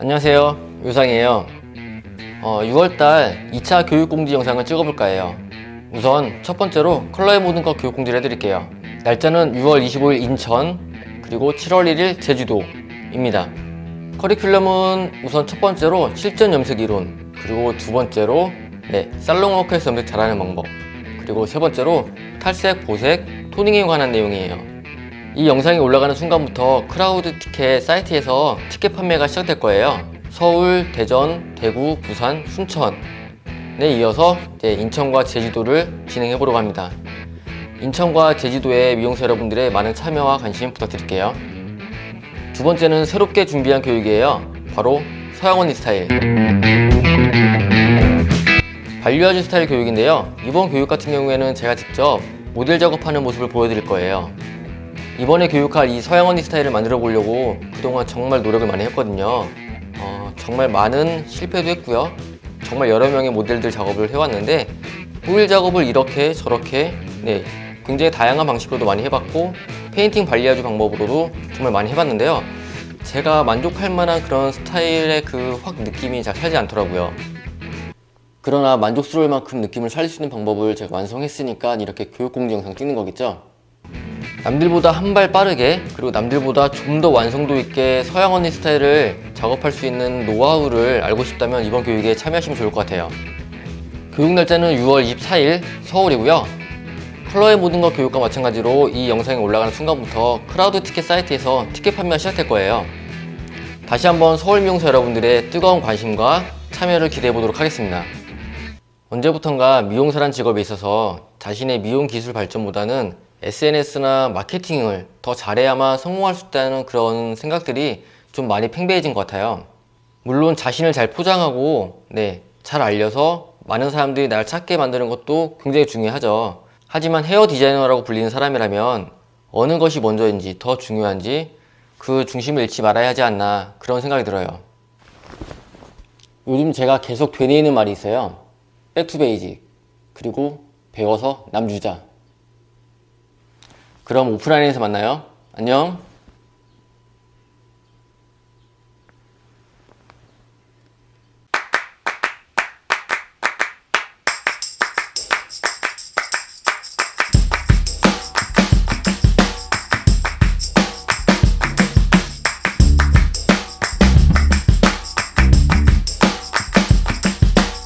안녕하세요. 요상이에요. 어, 6월달 2차 교육공지 영상을 찍어볼까 해요. 우선 첫 번째로 컬러의 모든 것 교육공지를 해드릴게요. 날짜는 6월 25일 인천, 그리고 7월 1일 제주도입니다. 커리큘럼은 우선 첫 번째로 실전 염색 이론, 그리고 두 번째로 네, 살롱워크에서 염색 잘하는 방법, 그리고 세 번째로 탈색, 보색, 토닝에 관한 내용이에요. 이 영상이 올라가는 순간부터 크라우드 티켓 사이트에서 티켓 판매가 시작될 거예요. 서울, 대전, 대구, 부산, 순천에 이어서 이제 인천과 제주도를 진행해 보려고 합니다. 인천과 제주도의 미용사 여러분들의 많은 참여와 관심 부탁드릴게요. 두 번째는 새롭게 준비한 교육이에요. 바로 서양 언니 스타일. 반려아주 스타일 교육인데요. 이번 교육 같은 경우에는 제가 직접 모델 작업하는 모습을 보여드릴 거예요. 이번에 교육할 이 서양 언니 스타일을 만들어 보려고 그동안 정말 노력을 많이 했거든요. 어, 정말 많은 실패도 했고요. 정말 여러 명의 모델들 작업을 해왔는데 호일 작업을 이렇게 저렇게 네, 굉장히 다양한 방식으로도 많이 해봤고 페인팅 발리아주 방법으로도 정말 많이 해봤는데요. 제가 만족할 만한 그런 스타일의 그 확 느낌이 잘 살지 않더라고요. 그러나 만족스러울 만큼 느낌을 살릴 수 있는 방법을 제가 완성했으니까 이렇게 교육공지 영상 찍는 거겠죠? 남들보다 한 발 빠르게 그리고 남들보다 좀 더 완성도 있게 서양 언니 스타일을 작업할 수 있는 노하우를 알고 싶다면 이번 교육에 참여하시면 좋을 것 같아요. 교육 날짜는 6월 24일 서울이고요. 컬러의 모든 것 교육과 마찬가지로 이 영상이 올라가는 순간부터 크라우드 티켓 사이트에서 티켓 판매가 시작될 거예요. 다시 한번 서울 미용사 여러분들의 뜨거운 관심과 참여를 기대해 보도록 하겠습니다. 언제부턴가 미용사란 직업에 있어서 자신의 미용 기술 발전보다는 SNS나 마케팅을 더 잘해야만 성공할 수 있다는 그런 생각들이 좀 많이 팽배해진 것 같아요. 물론 자신을 잘 포장하고, 네, 잘 알려서 많은 사람들이 날 찾게 만드는 것도 굉장히 중요하죠. 하지만 헤어 디자이너라고 불리는 사람이라면 어느 것이 먼저인지 더 중요한지 그 중심을 잃지 말아야 하지 않나 그런 생각이 들어요. 요즘 제가 계속 되뇌이는 말이 있어요. 백투 베이직. 그리고 배워서 남주자. 그럼 오프라인에서 만나요. 안녕.